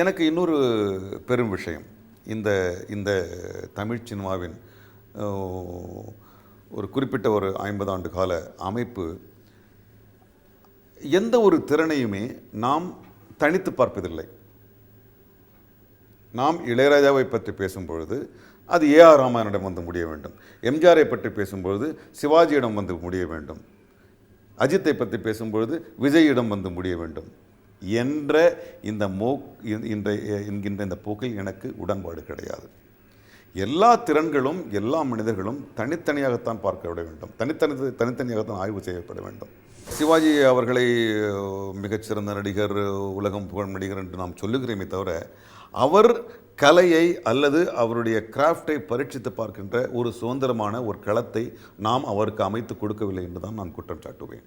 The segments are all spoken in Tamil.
எனக்கு இன்னொரு பெரும் விஷயம். இந்த இந்த தமிழ் சினிமாவின் ஒரு குறிப்பிட்ட ஒரு ஐம்பது ஆண்டு கால அமைப்பு எந்த ஒரு திறனையுமே நாம் தனித்து பார்ப்பதில்லை. நாம் இளையராஜாவை பற்றி பேசும்பொழுது அது ஏ ஆர் ராமனிடம் வந்து முடிய வேண்டும். எம்ஜிஆரை பற்றி பேசும்பொழுது சிவாஜியிடம் வந்து முடிய வேண்டும். அஜித்தை பற்றி பேசும்பொழுது விஜயிடம் வந்து முடிய வேண்டும். என்ற இந்த மோ இந்த என்கின்ற இந்த போக்கில் எனக்கு உடன்பாடு கிடையாது. எல்லா திறன்களும் எல்லா மனிதர்களும் தனித்தனியாகத்தான் பார்க்க விட வேண்டும். தனித்தனி தனித்தனியாகத்தான் ஆய்வு செய்யப்பட வேண்டும். சிவாஜி அவர்களை மிகச்சிறந்த நடிகர் உலகம் புகழ் நடிகர் என்று நாம் சொல்லுகிறோமே தவிர அவர் கலையை அல்லது அவருடைய கிராஃப்டை பரீட்சித்து பார்க்கின்ற ஒரு சுதந்திரமான ஒரு களத்தை நாம் அவருக்கு அமைத்து கொடுக்கவில்லை என்று தான் நான் குற்றம் சாட்டுவேன்.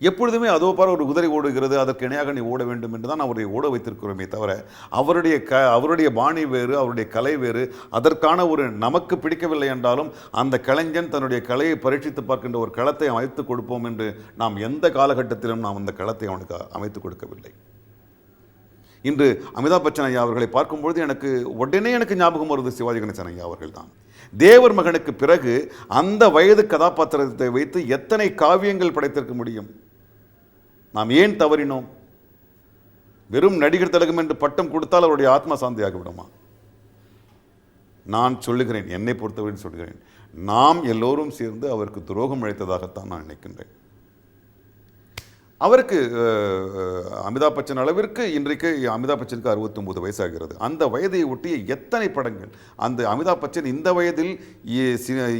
எப்பொழுதுமே அதோ பார் ஒரு குதிரை ஓடுகிறது அதற்கு இணையாக நீ ஓட வேண்டும் என்று தான் அவரை ஓட வைத்திருக்கிறோமே தவிர அவருடைய க அவருடைய பாணி வேறு அவருடைய கலை வேறு அதற்கான ஒரு நமக்கு பிடிக்கவில்லை என்றாலும் அந்த கலைஞன் தன்னுடைய கலையை பரீட்சித்து பார்க்கின்ற ஒரு களத்தை அமைத்து கொடுப்போம் என்று நாம் எந்த காலகட்டத்திலும் நாம் அந்த களத்தை அவனுக்கு அமைத்து கொடுக்கவில்லை. இன்று அமிதாப் பச்சன் ஐயா அவர்களை பார்க்கும்பொழுது எனக்கு உடனே எனக்கு ஞாபகம் வருது சிவாஜி கணேசன் ஐயா அவர்கள் தான். தேவர் மகனுக்கு பிறகு அந்த வயது கதாபாத்திரத்தை வைத்து எத்தனை காவியங்கள் படைத்திருக்க முடியும்? நாம் ஏன் தவறினோம்? வெறும் நடிகர் திலகம் என்று பட்டம் கொடுத்தால் அவருடைய ஆத்மா சாந்தியாகி விடுமா நான் சொல்லுகிறேன் என்னை பொறுத்தவரை சொல்கிறேன் நாம் எல்லோரும் சேர்ந்து அவருக்கு துரோகம் அழைத்ததாகத்தான் நான் நினைக்கின்றேன். அவருக்கு அமிதாப் பச்சன் அளவிற்கு இன்றைக்கு அமிதாப் பச்சனுக்கு 69 வயசாகிறது. அந்த வயதை ஒட்டிய எத்தனை படங்கள் அந்த அமிதாப் பச்சன் இந்த வயதில்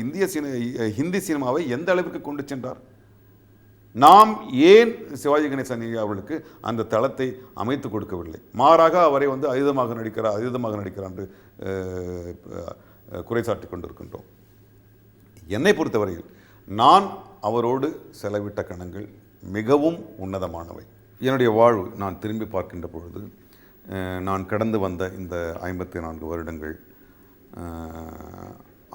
இந்திய சினி ஹிந்தி சினிமாவை எந்த அளவிற்கு கொண்டு சென்றார்? நாம் ஏன் சிவாஜி கணேசன் ஐயா அவர்களுக்கு அந்த தளத்தை அமைத்து கொடுக்கவில்லை? மாறாக அவரை வந்து அதீதமாக நடிக்கிறார் அதீதமாக நடிக்கிறார் என்று குறைசாட்டி கொண்டிருக்கின்றோம். என்னை பொறுத்தவரையில் நான் அவரோடு செலவிட்ட கணங்கள் மிகவும் உன்னதமானவை. என்னுடைய வாழ்வு நான் திரும்பி பார்க்கின்ற பொழுது நான் கடந்து வந்த இந்த ஐம்பத்தி நான்கு வருடங்கள்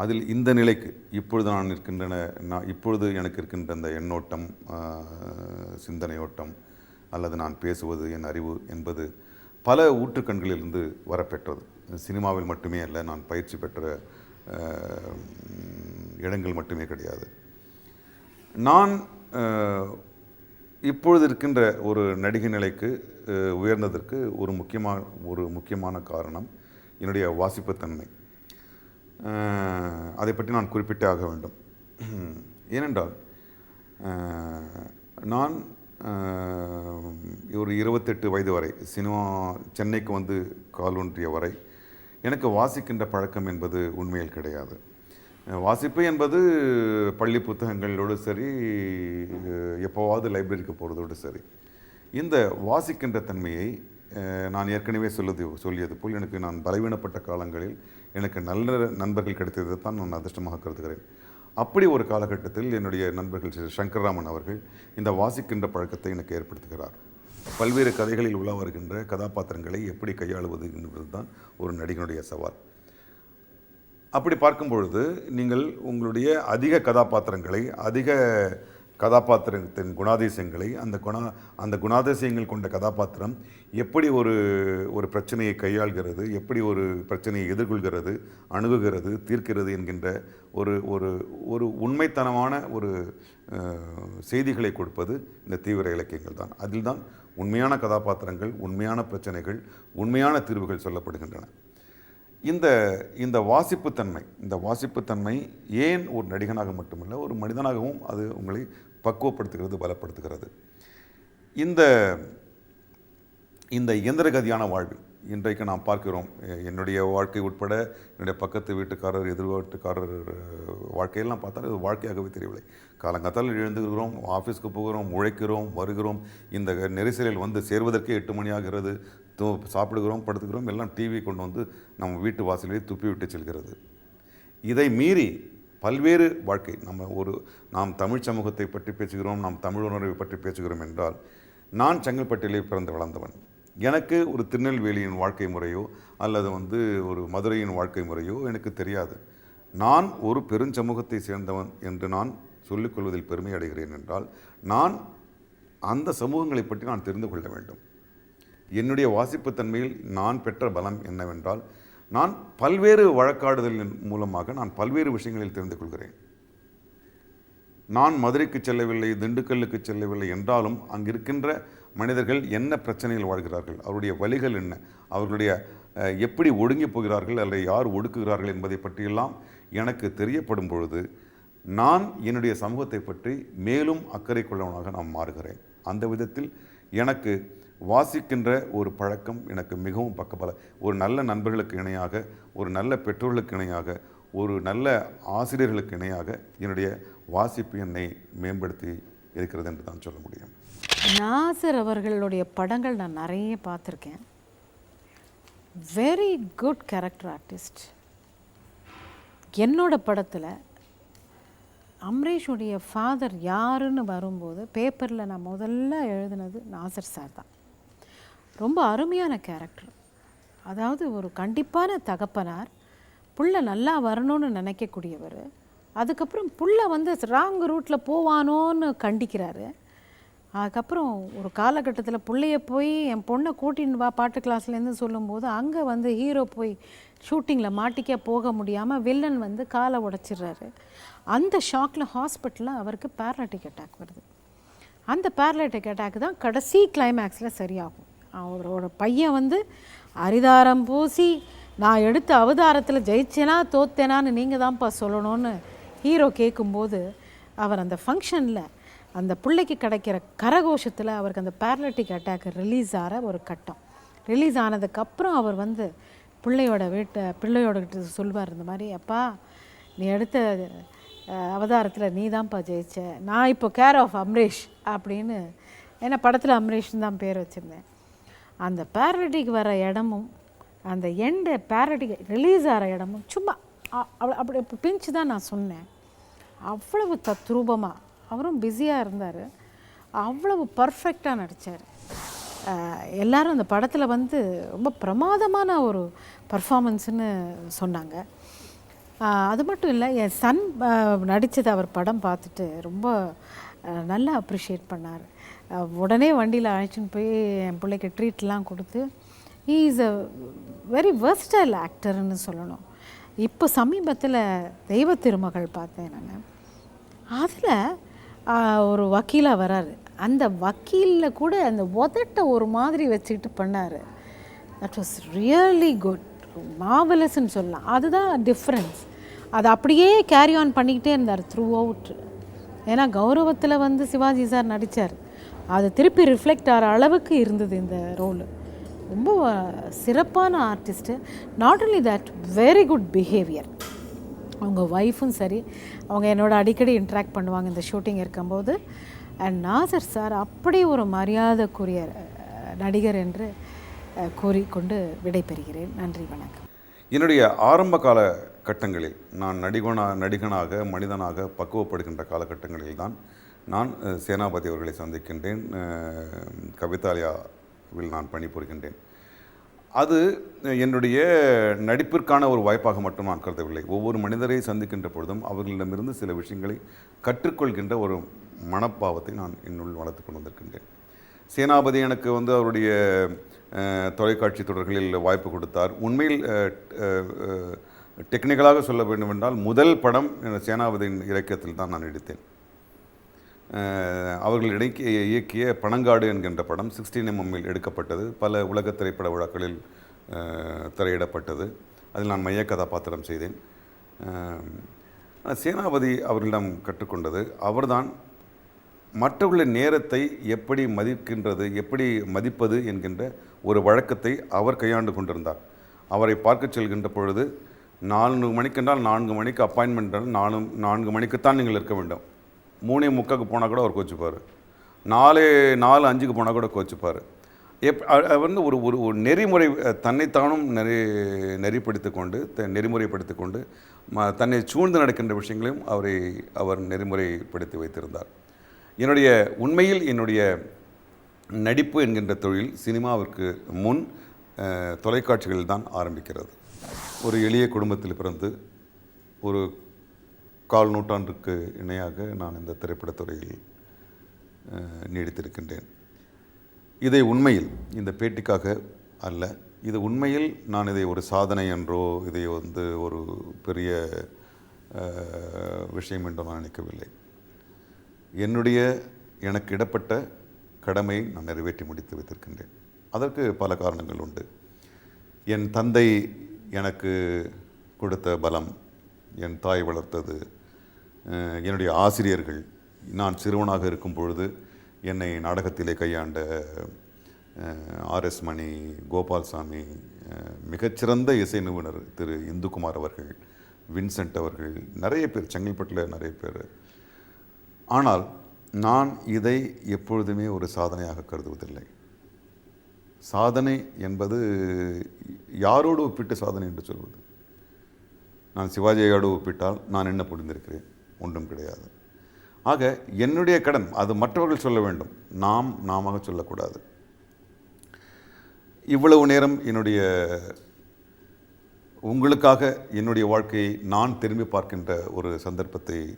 அதில் இந்த நிலைக்கு இப்பொழுது நான் இருக்கின்றன நான் இப்பொழுது எனக்கு இருக்கின்ற இந்த எண்ணோட்டம் சிந்தனையோட்டம் அல்லது நான் பேசுவது என் அறிவு என்பது பல ஊற்றுக்கண்களிலிருந்து வரப்பெற்றது. சினிமாவில் மட்டுமே அல்ல நான் பயிற்சி பெற்ற இடங்கள் மட்டுமே கிடையாது. நான் இப்பொழுது இருக்கின்ற ஒரு நடிகை நிலைக்கு உயர்ந்ததற்கு ஒரு முக்கியமான ஒரு முக்கியமான காரணம் என்னுடைய வாசிப்புத்தன்மை. அதை பற்றி நான் குறிப்பிட்டே ஆக வேண்டும். ஏனென்றால் நான் ஒரு இருபத்தெட்டு வயது வரை சினிமா சென்னைக்கு வந்து காலூன்றிய வரை எனக்கு வாசிக்கின்ற பழக்கம் என்பது உண்மையில் கிடையாது. வாசிப்பு என்பது பள்ளி புத்தகங்களோடு சரி எப்போவாவது லைப்ரரிக்கு போகிறதோடு சரி இந்த வாசிக்கின்ற தன்மையை நான் ஏற்கனவே சொல்லுது சொல்லியது போல் எனக்கு நான் பலவீனப்பட்ட காலங்களில் எனக்கு நல்ல நண்பர்கள் கிடைத்ததை தான் நான் அதிர்ஷ்டமாக கருதுகிறேன். அப்படி ஒரு காலகட்டத்தில் என்னுடைய நண்பர்கள் ஸ்ரீ சங்கர்ராமன் அவர்கள் இந்த வாசிக்கின்ற பழக்கத்தை எனக்கு ஏற்படுத்துகிறார். பல்வேறு கதைகளில் உலா வருகின்ற கதாபாத்திரங்களை எப்படி கையாளுவது என்பது தான் ஒரு நடிகனுடைய சவால். அப்படி பார்க்கும் பொழுது நீங்கள் உங்களுடைய அதிக கதாபாத்திரங்களை அதிக கதாபாத்திரத்தின் குணாதிசயங்களை அந்த குணா அந்த குணாதிசயங்கள் கொண்ட கதாபாத்திரம் எப்படி ஒரு ஒரு பிரச்சனையை கையாள்கிறது எப்படி ஒரு பிரச்சனையை எதிர்கொள்கிறது அணுகுகிறது தீர்க்கிறது என்கின்ற ஒரு ஒரு ஒரு உண்மைத்தனமான ஒரு செய்திகளை கொடுப்பது இந்த தீவிர இலக்கியங்கள் தான். அதில்தான் உண்மையான கதாபாத்திரங்கள் உண்மையான பிரச்சனைகள் உண்மையான தீர்வுகள் சொல்லப்படுகின்றன. இந்த இந்த வாசிப்புத்தன்மை இந்த வாசிப்புத்தன்மை ஏன் ஒரு நடிகனாக மட்டுமல்ல ஒரு மனிதனாகவும் அது உங்களை பக்குவப்படுத்துகிறது பலப்படுத்துகிறது. இந்த இந்த இயந்திரகதியான வாழ்வு இன்றைக்கு நாம் பார்க்கிறோம் என்னுடைய வாழ்க்கை உட்பட என்னுடைய பக்கத்து வீட்டுக்காரர் எதிர் வீட்டுக்காரர் வாழ்க்கையெல்லாம் பார்த்தா அது வாழ்க்கையாகவே தெரியவில்லை. காலங்காத்தால் எழுந்துகிறோம் ஆஃபீஸ்க்கு போகிறோம் உழைக்கிறோம் வருகிறோம் இந்த நெரிசலில் வந்து சேர்வதற்கே எட்டு மணி ஆகிறது தூ சாப்பிடுகிறோம் படுத்துக்கிறோம் எல்லாம் டிவி கொண்டு வந்து நம்ம வீட்டு வாசலிலே துப்பி விட்டு செல்கிறது. இதை மீறி பல்வேறு வாழ்க்கை நம்ம ஒரு நாம் தமிழ் சமூகத்தை பற்றி பேசுகிறோம் நாம் தமிழ் உணர்வை பற்றி பேசுகிறோம் என்றால் நான் செங்கல்பட்டிலே பிறந்து வளர்ந்தவன். எனக்கு ஒரு திருநெல்வேலியின் வாழ்க்கை முறையோ அல்லது வந்து ஒரு மதுரையின் வாழ்க்கை முறையோ எனக்கு தெரியாது. நான் ஒரு பெருஞ்சமூகத்தை சேர்ந்தவன் என்று நான் சொல்லிக்கொள்வதில் பெருமை அடைகிறேன் என்றால் நான் அந்த சமூகங்களை பற்றி நான் தெரிந்து கொள்ள வேண்டும். என்னுடைய வாசிப்புத்தன்மையில் நான் பெற்ற பலம் என்னவென்றால் நான் பல்வேறு வழக்காடுதலின் மூலமாக நான் பல்வேறு விஷயங்களில் தெரிந்து கொள்கிறேன். நான் மதுரைக்கு செல்லவில்லை திண்டுக்கல்லுக்கு செல்லவில்லை என்றாலும் அங்கிருக்கின்ற மனிதர்கள் என்ன பிரச்சனையில் வாழ்கிறார்கள் அவருடைய வழிகள் என்ன அவர்களுடைய எப்படி ஒடுங்கி போகிறார்கள் அல்லது யார் ஒடுக்குகிறார்கள் என்பதை பற்றியெல்லாம் எனக்கு தெரியப்படும் பொழுது நான் என்னுடைய சமூகத்தை பற்றி மேலும் அக்கறை கொள்ளவனாக நான் மாறுகிறேன். அந்த விதத்தில் எனக்கு வாசிக்கின்ற ஒரு பழக்கம் எனக்கு மிகவும் பக்கபல. ஒரு நல்ல நண்பர்களுக்கு இணையாக ஒரு நல்ல பெற்றோர்களுக்கு இணையாக ஒரு நல்ல ஆசிரியர்களுக்கு இணையாக என்னுடைய வாசிப்பு என்னை மேம்படுத்தி இருக்கிறது என்று தான் சொல்ல முடியும். நாசர் அவர்களுடைய படங்கள் நான் நிறைய பார்த்துருக்கேன். வெரி குட் கேரக்டர் ஆர்டிஸ்ட் என்னோட படத்தில் அம்ரேஷுடைய ஃபாதர் யாருன்னு வரும்போது பேப்பரில் நான் முதல்ல எழுதினது நாசர் சார் தான். ரொம்ப அருமையான கேரக்டர் அதாவது ஒரு கண்டிப்பான தகப்பனார் புள்ள நல்லா வரணும்னு நினைக்கக்கூடியவர். அதுக்கப்புறம் புள்ள வந்து ராங் ரூட்டில் போவானோன்னு கண்டிக்கிறாரு. அதுக்கப்புறம் ஒரு காலகட்டத்தில் பிள்ளைய போய் என் பொண்ணை கூட்டின்னு வா பாட்டு கிளாஸ்லேருந்து சொல்லும்போது அங்கே வந்து ஹீரோ போய் ஷூட்டிங்கில் மாட்டிக்க போக முடியாமல் வில்லன் வந்து காலை உடைச்சிடுறாரு. அந்த ஷாக்கில் ஹாஸ்பிட்டலில் அவருக்கு பேரலைட்டிக் அட்டாக் வருது. அந்த பேரலைட்டிக் அட்டாக் தான் கடைசி கிளைமேக்ஸில் சரியாகும். அவரோட பையன் வந்து அரிதாரம் பூசி நான் எடுத்த அவதாரத்தில் ஜெயிச்சேனா தோத்தேனான்னு நீங்கள் தான்ப்பா சொல்லணும்னு ஹீரோ கேட்கும்போது அவர் அந்த ஃபங்க்ஷனில் அந்த பிள்ளைக்கு கிடைக்கிற கரகோஷத்தில் அவருக்கு அந்த பேரலட்டிக் அட்டாக் ரிலீஸ் ஆகிற ஒரு கட்டம். ரிலீஸ் ஆனதுக்கப்புறம் அவர் வந்து பிள்ளையோட வீட்டை பிள்ளையோட கிட்ட சொல்வார் இந்த மாதிரி அப்பா நீ எடுத்த அவதாரத்தில் நீ தான்ப்பா ஜெயிச்ச. நான் இப்போ கேர் ஆஃப் அம்ரேஷ் அப்படின்னு ஏன்னா படத்தில் அம்ரேஷ்னு தான் பேர் வச்சுருந்தேன். அந்த பேரடிக்கு வர இடமும் அந்த எண்டு பேரடிக்கு ரிலீஸ் ஆகிற இடமும் சும்மா அ- அப்படி இப்போ பிஞ்சு தான் நான் சொன்னேன். அவ்வளவு தத்ரூபமாக அவரும் பிஸியாக இருந்தார். அவ்வளவு பர்ஃபெக்டாக நடித்தார் எல்லாரும் அந்த படத்தில் வந்து ரொம்ப பிரமாதமான ஒரு பர்ஃபாமன்ஸ்னு சொன்னாங்க. அது மட்டும் இல்லை என் சன் நடித்தது அவர் படம் பார்த்துட்டு ரொம்ப நல்லா அப்ரிஷியேட் பண்ணார். உடனே வண்டியில் அழைச்சின்னு போய் என் பிள்ளைக்கு ட்ரீட்லாம் கொடுத்து he is a very versatile ஆக்டர்னு சொல்லணும். இப்போ சமீபத்தில் தெய்வ திருமகள் பார்த்தேன் நான். அதில் ஒரு வக்கீலாக வராரு. அந்த வக்கீலில் கூட அந்த உதட்டை ஒரு மாதிரி வச்சுக்கிட்டு பண்ணார். தட் வாஸ் ரியலி குட் மாவலஸ்ன்னு சொல்லலாம். அதுதான் டிஃப்ரென்ஸ் அது அப்படியே கேரி ஆன் பண்ணிக்கிட்டே இருந்தார் த்ரூ அவுட் ஏன்னா கௌரவத்தில் வந்து சிவாஜி சார் நடித்தார் அது திருப்பி ரிஃப்ளெக்ட் ஆகிற அளவுக்கு இருந்தது இந்த ரோலு ரொம்ப சிறப்பான artist not only that very good behaviour அவங்க ஒய்ஃபும் சரி அவங்க என்னோட அடிக்கடி இன்ட்ராக்ட் பண்ணுவாங்க இந்த ஷூட்டிங் இருக்கும்போது. அண்ட் நாசர் சார் அப்படி ஒரு மரியாதைக்குரிய நடிகர் என்று கூறிக்கொண்டு விடைபெறுகிறேன். நன்றி வணக்கம். என்னுடைய ஆரம்ப கால கட்டங்களில் நான் நடிகனா நடிகனாக மனிதனாக பக்குவப்படுகின்ற காலகட்டங்களில் தான் நான் சேனாபதி அவர்களை சந்திக்கின்றேன். கவிதாலயாவில் நான் பணிபுரிகின்றேன். அது என்னுடைய நடிப்பிற்கான ஒரு வாய்ப்பாக மட்டும் நான் கருதவில்லை. ஒவ்வொரு மனிதரை சந்திக்கின்ற பொழுதும் அவர்களிடமிருந்து சில விஷயங்களை கற்றுக்கொள்கின்ற ஒரு மனப்பாவத்தை நான் என்னுள் வளர்த்து கொண்டு வந்திருக்கின்றேன். சேனாபதி எனக்கு வந்து அவருடைய தொலைக்காட்சி தொடர்களில் வாய்ப்பு கொடுத்தார். உண்மையில் டெக்னிக்கலாக சொல்ல வேண்டுமென்றால் முதல் படம் சேனாபதியின் இலக்கியத்தில் தான் நான் எடுத்தேன். அவர்கள் இடைக்கு இயக்கிய பனங்காடு என்கின்ற படம் சிக்ஸ்டீன் எம்எம்மில் எடுக்கப்பட்டது. பல உலக திரைப்பட விழாக்களில் திரையிடப்பட்டது. அதில் நான் மைய கதாபாத்திரம் செய்தேன். சேனாபதி அவர்களிடம் கற்றுக்கொண்டது அவர்தான் மற்றவர்களின் நேரத்தை எப்படி மதிக்கின்றது எப்படி மதிப்பது என்கின்ற ஒரு வழக்கத்தை அவர் கையாண்டு கொண்டிருந்தார். அவரை பார்க்கச் செல்கின்ற பொழுது நான்கு மணிக்கென்றால் நான்கு மணிக்கு அப்பாயின்மெண்ட் நாலு நான்கு மணிக்குத்தான் நீங்கள் இருக்க வேண்டும். மூணே முக்காக்கு போனால் கூட அவர் கோச்சுப்பார். நாலே நாலு அஞ்சுக்கு போனால் கூட கோச்சுப்பார். எப் அவர் வந்து ஒரு ஒரு ஒரு நெறிமுறை தன்னைத்தானும் நெறி நெறிப்படுத்தி கொண்டு த- நெறிமுறைப்படுத்தி கொண்டு ம தன்னை சூழ்ந்து நடக்கின்ற விஷயங்களையும் அவரை அவர் நெறிமுறைப்படுத்தி வைத்திருந்தார். என்னுடைய உண்மையில் என்னுடைய நடிப்பு என்கின்ற தொழில் சினிமாவிற்கு முன் தொலைக்காட்சிகளில் தான் ஆரம்பிக்கிறது. ஒரு எளிய குடும்பத்தில் பிறந்து ஒரு கால் நூற்றாண்டுக்கு இணையாக நான் இந்த திரைப்படத்துறையில் நீடித்திருக்கின்றேன். இதை உண்மையில் இந்த பேட்டிக்காக அல்ல இது உண்மையில் நான் இதை ஒரு சாதனை என்றோ இதை வந்து ஒரு பெரிய விஷயம் என்றோ நான் நினைக்கவில்லை. என்னுடைய எனக்கு இடப்பட்ட கடமையை நான் நிறைவேற்றி முடித்து வைத்திருக்கின்றேன். அதற்கு பல காரணங்கள் உண்டு. என் தந்தை எனக்கு கொடுத்த பலம் என் தாய் வளர்த்தது என்னுடைய ஆசிரியர்கள் நான் சிறுவனாக இருக்கும் பொழுது என்னை நாடகத்திலே கையாண்ட ஆர்எஸ் மணி கோபால்சாமி மிகச்சிறந்த இசை நிபுணர் திரு இந்துக்குமார் அவர்கள் வின்சென்ட் அவர்கள் நிறைய பேர் செங்கல்பட்டில் நிறைய பேர். ஆனால் நான் இதை எப்பொழுதுமே ஒரு சாதனையாக கருதுவதில்லை. சாதனை என்பது யாரோடு ஒப்பிட்டு சாதனை என்று சொல்வது? நான் சிவாஜியோடு ஒப்பிட்டால் நான் என்ன புரிந்திருக்கிறேன்? ஒன்றும் கிடையாது. ஆக என்னுடைய கடன் அது மற்றவர்கள் சொல்ல வேண்டும். நாம் நாமாக சொல்லக்கூடாது. இவ்வளவு நேரம் என்னுடைய உங்களுக்காக என்னுடைய வாழ்க்கையை நான் திரும்பி பார்க்கின்ற ஒரு சந்தர்ப்பத்தை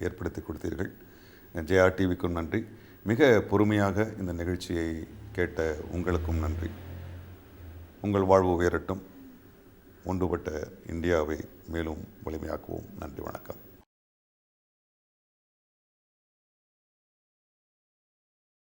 ஏற்படுத்தி கொடுத்தீர்கள். ஜெயா டிவிக்கும் நன்றி. மிக பொறுமையாக இந்த நிகழ்ச்சியை கேட்ட உங்களுக்கும் நன்றி. உங்கள் வாழ்வு உயரட்டும். ஒன்றுபட்ட இந்தியாவை மேலும் வலிமையாக்குவோம். நன்றி வணக்கம்.